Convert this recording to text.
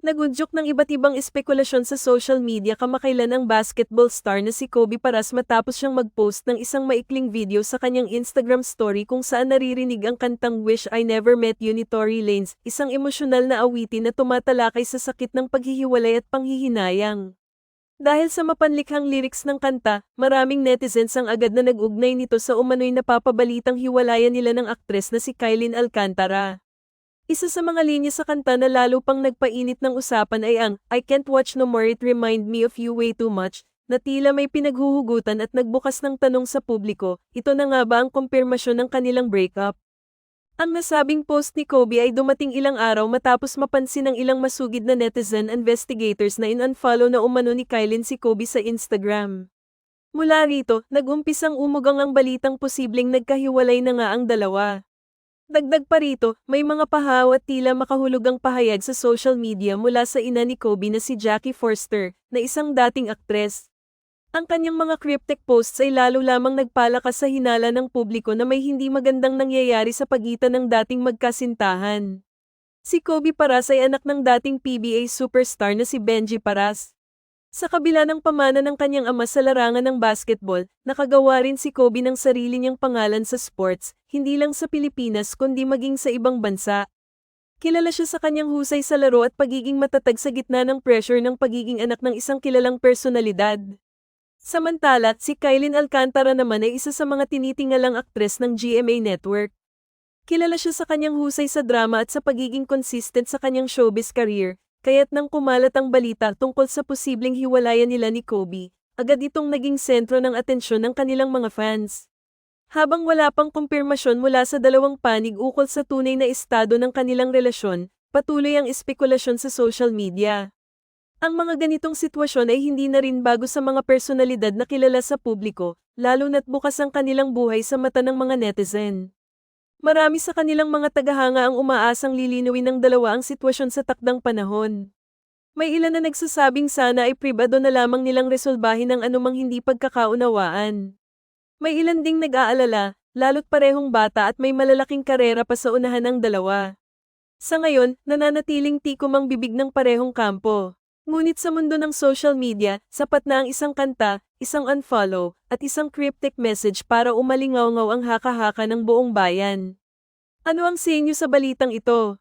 Nagudyok ng iba't ibang espekulasyon sa social media kamakailan ang basketball star na si Kobe Paras matapos siyang mag-post ng isang maikling video sa kanyang Instagram story kung saan naririnig ang kantang Wish I Never Met You ni Tory Lanez, isang emosyonal na awitin na tumatalakay sa sakit ng paghihiwalay at panghihinayang. Dahil sa mapanlikhang lyrics ng kanta, maraming netizens ang agad na nag-ugnay nito sa umano'y napapabalitang hiwalayan nila ng aktres na si Kylin Alcantara. Isa sa mga linya sa kanta na lalo pang nagpainit ng usapan ay ang I Can't Watch No More It Remind Me of You Way Too Much, na tila may pinaghuhugutan at nagbukas ng tanong sa publiko, ito na nga ba ang kumpirmasyon ng kanilang breakup? Ang nasabing post ni Kobe ay dumating ilang araw matapos mapansin ng ilang masugid na netizen investigators na in-unfollow na umano ni Kylin si Kobe sa Instagram. Mula rito, nag-umpisang umugang ang balitang posibleng nagkahiwalay na nga ang dalawa. Dagdag pa rito, may mga pahaw at tila makahulugang pahayag sa social media mula sa ina ni Kobe na si Jackie Forster, na isang dating aktres. Ang kanyang mga cryptic posts ay lalo lamang nagpalakas sa hinala ng publiko na may hindi magandang nangyayari sa pagitan ng dating magkasintahan. Si Kobe Paras ay anak ng dating PBA superstar na si Benji Paras. Sa kabila ng pamana ng kanyang ama sa larangan ng basketball, nakagawa rin si Kobe ng sarili niyang pangalan sa sports, hindi lang sa Pilipinas kundi maging sa ibang bansa. Kilala siya sa kanyang husay sa laro at pagiging matatag sa gitna ng pressure ng pagiging anak ng isang kilalang personalidad. Samantala, si Kylin Alcantara naman ay isa sa mga tinitingalang aktres ng GMA Network. Kilala siya sa kanyang husay sa drama at sa pagiging consistent sa kanyang showbiz career, kaya't nang kumalat ang balita tungkol sa posibleng hiwalayan nila ni Kobe, agad itong naging sentro ng atensyon ng kanilang mga fans. Habang wala pang kumpirmasyon mula sa dalawang panig ukol sa tunay na estado ng kanilang relasyon, patuloy ang espekulasyon sa social media. Ang mga ganitong sitwasyon ay hindi na rin bago sa mga personalidad na kilala sa publiko, lalo na't bukas ang kanilang buhay sa mata ng mga netizen. Marami sa kanilang mga tagahanga ang umaasang lilinawin ng dalawa ang sitwasyon sa takdang panahon. May ilan na nagsasabing sana ay pribado na lamang nilang resolbahin ang anumang hindi pagkakaunawaan. May ilan ding nag-aalala, lalo't parehong bata at may malalaking karera pa sa unahan ng dalawa. Sa ngayon, nananatiling tikom ang bibig ng parehong kampo. Ngunit sa mundo ng social media, sapat na ang isang kanta, isang unfollow, at isang cryptic message para umalingaw ang haka-haka ng buong bayan. Ano ang sa sa balitang ito?